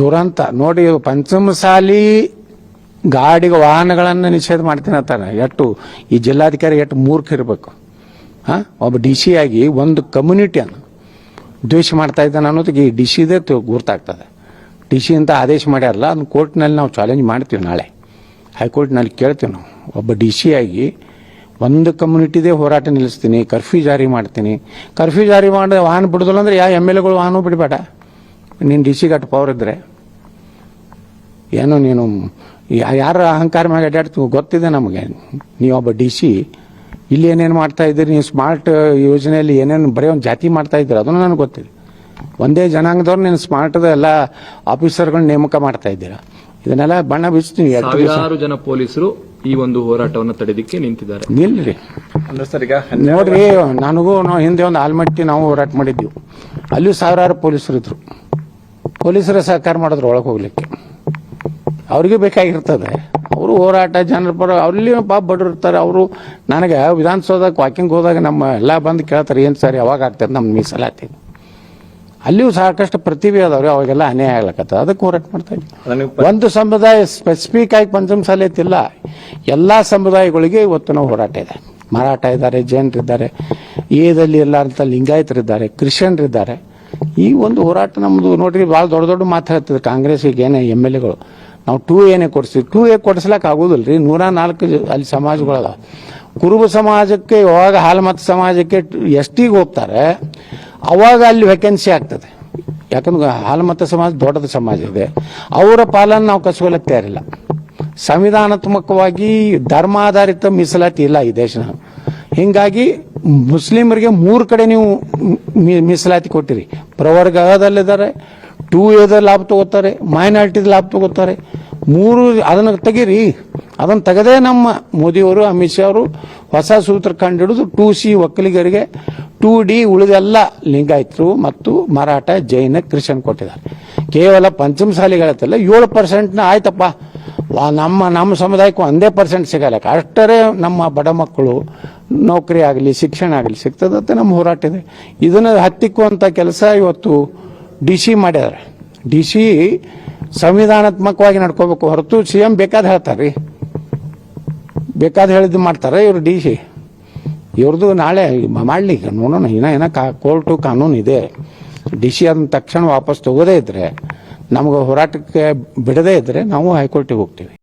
ದುರಂತ. ನೋಡಿ, ಪಂಚಮಸಾಲಿ ಗಾಡಿಗೆ ವಾಹನಗಳನ್ನು ನಿಷೇಧ ಮಾಡ್ತೀನಿ ಅಂತಾನೆ. ಎಷ್ಟು ಈ ಜಿಲ್ಲಾಧಿಕಾರಿ ಎಷ್ಟು ಮೂರ್ಖ ಇರಬೇಕು ಹಾ? ಒಬ್ಬ ಡಿ ಸಿ ಆಗಿ ಒಂದು ಕಮ್ಯುನಿಟಿಯನ್ನು ದ್ವೇಷ ಮಾಡ್ತಾ ಇದ್ದಾನೆ ಅನ್ನೋದಕ್ಕೆ ಈ ಡಿ ಸಿದೇ ಗುರ್ತಾಗ್ತದೆ. ಡಿ ಸಿ ಅಂತ ಆದೇಶ ಮಾಡ್ಯಾರಲ್ಲ, ಅದನ್ನ ಕೋರ್ಟ್ನಲ್ಲಿ ನಾವು ಚಾಲೆಂಜ್ ಮಾಡ್ತೀವಿ ನಾಳೆ. ಹೈಕೋರ್ಟ್ನಲ್ಲಿ ಕೇಳ್ತೀವಿ ನಾವು. ಒಬ್ಬ ಡಿ ಸಿ ಆಗಿ ಒಂದು ಕಮ್ಯುನಿಟಿದೇ ಹೋರಾಟ ನಿಲ್ಲಿಸ್ತೀನಿ, ಕರ್ಫ್ಯೂ ಜಾರಿ ಮಾಡ್ತೀನಿ. ಕರ್ಫ್ಯೂ ಜಾರಿ ಮಾಡಿ, ವಾಹನ ಬಿಡೋದಿಲ್ಲ ಅಂದ್ರೆ ಯಾವ ಎಂ ಎಲ್ ಎಗಳು ವಾಹನ ಬಿಡಬೇಡ. ನೀನು ಡಿ ಸಿಗೆ ಗಟ್ಟ ಪವರ್ ಇದ್ರೆ. ಏನೋ ನೀನು ಯಾ- ಯಾರ ಅಹಂಕಾರ ಮ್ಯಾಗ ಅಡ್ಡಾಡ್ತು ಗೊತ್ತಿದೆ ನಮಗೆ. ನೀವೊಬ್ಬ ಡಿ ಸಿ ಇಲ್ಲಿ ಏನೇನು ಮಾಡ್ತಾ ಇದ್ದೀರಿ ನೀವು ಸ್ಮಾರ್ಟ್ ಯೋಜನೆಯಲ್ಲಿ ಏನೇನು ಬರೀ ಒಂದು ಜಾತಿ ಮಾಡ್ತಾ ಇದ್ದೀರಿ? ಅದನ್ನು ನನಗೆ ಗೊತ್ತಿದೆ. ಒಂದೇ ಜನಾಂಗದವ್ರು ನೀನು ಸ್ಮಾರ್ಟ್ದ ಎಲ್ಲ ಆಫೀಸರ್ಗಳನ್ನ ನೇಮಕ ಮಾಡ್ತಾ ಇದ್ದೀರಾ? ಇದನ್ನೆಲ್ಲ ಬಣ್ಣ ಬೀಸ್ತೀನಿ ಸಾವಿರಾರು ಜನ ಪೊಲೀಸರು ಈ ಒಂದು ಹೋರಾಟವನ್ನು ತಡೆದಕ್ಕೆ ನಿಂತಿದ್ದಾರೆ. ನಿಲ್ರಿ. ಅಂದ್ರೆ ಸರ್ ಈಗ ನೋಡ್ರಿ ನನಗೂ ನಾವು ಹಿಂದೆ ಒಂದು ಆಲ್ಮಟ್ಟಿ ನಾವು ಹೋರಾಟ ಮಾಡಿದ್ದೀವಿ ಅಲ್ಲಿ ಸಾವಿರಾರು ಪೊಲೀಸರು ಇದ್ರು. ಪೊಲೀಸರ ಸಹಕಾರ ಮಾಡಿದ್ರು ಒಳಗೆ ಹೋಗ್ಲಿಕ್ಕೆ. ಅವ್ರಿಗೆ ಬೇಕಾಗಿರ್ತದೆ. ಅವರು ಹೋರಾಟ ಜನರ ಪರ ಅವ್ರಲ್ಲಿ ಪಾಪ ಬಡ್ರು ಇರ್ತಾರೆ. ಅವರು ನನಗೆ ವಿಧಾನಸೌಧಕ್ಕೆ ವಾಕಿಂಗ್ ಹೋದಾಗ ನಮ್ಮ ಎಲ್ಲ ಬಂದು ಕೇಳ್ತಾರೆ ಏನು ಸರ್ ಯಾವಾಗ ಆಗ್ತದೆ ನಮ್ಮ ಮೀಸಲಾತಿ ಅಲ್ಲಿಯೂ ಸಾಕಷ್ಟು ಪ್ರತಿಭೆ ಅದಾವ್ರಿ ಅವಾಗೆಲ್ಲ ಅನ್ಯಾಯ ಆಗ್ಲಕತ್ತ ಅದಕ್ಕೆ ಹೋರಾಟ ಮಾಡ್ತಾ ಇದ್ವಿ. ಒಂದು ಸಮುದಾಯ ಸ್ಪೆಸಿಫಿಕ್ ಆಗಿ ಪಂಚಮಸಾಲಿ ಇತ್ತಿಲ್ಲ ಎಲ್ಲ ಸಮುದಾಯಗಳಿಗೆ ಇವತ್ತು ನಾವು ಹೋರಾಟ ಇದೆ. ಮರಾಠ ಇದ್ದಾರೆ ಜೈನರಿದ್ದಾರೆ ಏದಲ್ಲಿ ಎಲ್ಲಾರಂತ ಲಿಂಗಾಯತರಿದ್ದಾರೆ ಕ್ರಿಶ್ಚಿಯನ್ರಿದ್ದಾರೆ ಈ ಒಂದು ಹೋರಾಟ ನಮ್ಮದು ನೋಡ್ರಿ ಭಾಳ ದೊಡ್ಡ ದೊಡ್ಡ ಮಾತು ಹೇಳ್ತದೆ ಕಾಂಗ್ರೆಸ್ಸಿಗೆ ಏನೇ ಎಂ ಎಲ್ ಎಗಳು. ನಾವು ಟೂ ಏನೇ ಕೊಡಿಸ್ತೀವಿ ಟೂ ಎ ಕೊಡಿಸ್ಲಕ್ಕೆ ಆಗೋದಿಲ್ಲ ರೀ ನೂರ ನಾಲ್ಕು ಅಲ್ಲಿ ಸಮಾಜಗಳದ. ಕುರುಬ ಸಮಾಜಕ್ಕೆ ಯಾವಾಗ ಹಾಲ್ಮತ್ ಸಮಾಜಕ್ಕೆ ಎಸ್ ಟಿಗೆ ಹೋಗ್ತಾರೆ, ಅವಾಗ ಅಲ್ಲಿ ವೇಕೆನ್ಸಿ ಆಗ್ತದೆ. ಯಾಕಂದ್ರೆ ಹಾಲ್ಮತ ಸಮಾಜ ದೊಡ್ಡದ ಸಮಾಜ ಇದೆ. ಅವರ ಪಾಲನ್ನು ನಾವು ಕಸ್ಕೊಳ್ಳಕ್ಕೆ ತಯಾರಿಲ್ಲ. ಸಂವಿಧಾನಾತ್ಮಕವಾಗಿ ಧರ್ಮಾಧಾರಿತ ಮೀಸಲಾತಿ ಇಲ್ಲ ಈ ದೇಶ ಹೀಗಾಗಿ ಮುಸ್ಲಿಮರಿಗೆ ಮೂರು ಕಡೆ ನೀವು ಮೀಸಲಾತಿ ಕೊಟ್ಟಿರಿ. ಪ್ರವರ್ಗದಲ್ಲಿದ್ದಾರೆ ಟೂ ಎದ ಲಾಭ ತಗೋತಾರೆ ಮೈನಾರಿಟಿದ ಲಾಭ ತಗೋತಾರೆ. ಮೂರು, ಅದನ್ನ ತೆಗೀರಿ. ಅದನ್ನ ತೆಗೆದೇ ನಮ್ಮ ಮೋದಿಯವರು, ಅಮಿತ್ ಶಾ ಅವರು ಹೊಸ ಸೂತ್ರ ಕಂಡಿಡಿದು ಟೂ ಸಿ ಒಕ್ಕಲಿಗರಿಗೆ ಟೂ ಡಿ ಉಳಿದೆಲ್ಲ ಲಿಂಗಾಯತರು ಮತ್ತು ಮರಾಠ ಜೈನ ಕ್ರಿಶ್ಚಿಯನ್ ಕೊಟ್ಟಿದ್ದಾರೆ. ಕೇವಲ ಪಂಚಮಸಾಲಿಗಳತ್ತಲ್ಲ ಏಳು ಪರ್ಸೆಂಟ್ನ ಆಯ್ತಪ್ಪ. ನಮ್ಮ ನಮ್ಮ ಸಮುದಾಯಕ್ಕೂ ಒಂದೇ ಪರ್ಸೆಂಟ್ ಸಿಗಲ್ಲ. ಅಷ್ಟರೇ ನಮ್ಮ ಬಡ ಮಕ್ಕಳು ನೌಕರಿ ಆಗಲಿ, ಶಿಕ್ಷಣ ಆಗಲಿ ಸಿಗ್ತದಂತೆ ನಮ್ಮ ಹೋರಾಟ ಇದೆ. ಇದನ್ನು ಹತ್ತಿಕ್ಕುವಂಥ ಕೆಲಸ ಇವತ್ತು ಡಿ ಸಿ ಮಾಡ್ಯಾರ. ಡಿ ಸಿ ಸಂವಿಧಾನಾತ್ಮಕವಾಗಿ ನಡ್ಕೋಬೇಕು ಹೊರತು ಸಿ ಎಂ ಬೇಕಾದ ಹೇಳ್ತಾರೆ ರೀ ಬೇಕಾದ ಹೇಳಿದ್ದು ಮಾಡ್ತಾರೆ ಇವರು ಡಿ ಸಿ. ಇವ್ರದ್ದು ನಾಳೆ ಮಾಡಲಿ ನೋಡೋಣ, ಇನ್ನ ಏನ ಕಾ, ಕೋರ್ಟು ಕಾನೂನು ಇದೆ. ಡಿ ಸಿ ಅದನ್ನ ತಕ್ಷಣ ವಾಪಸ್ ತಗೋದೇ ಇದ್ರೆ, ನಮಗೆ ಹೋರಾಟಕ್ಕೆ ಬಿಡದೇ ಇದ್ರೆ ನಾವು ಹೈಕೋರ್ಟಿಗೆ ಹೋಗ್ತೀವಿ.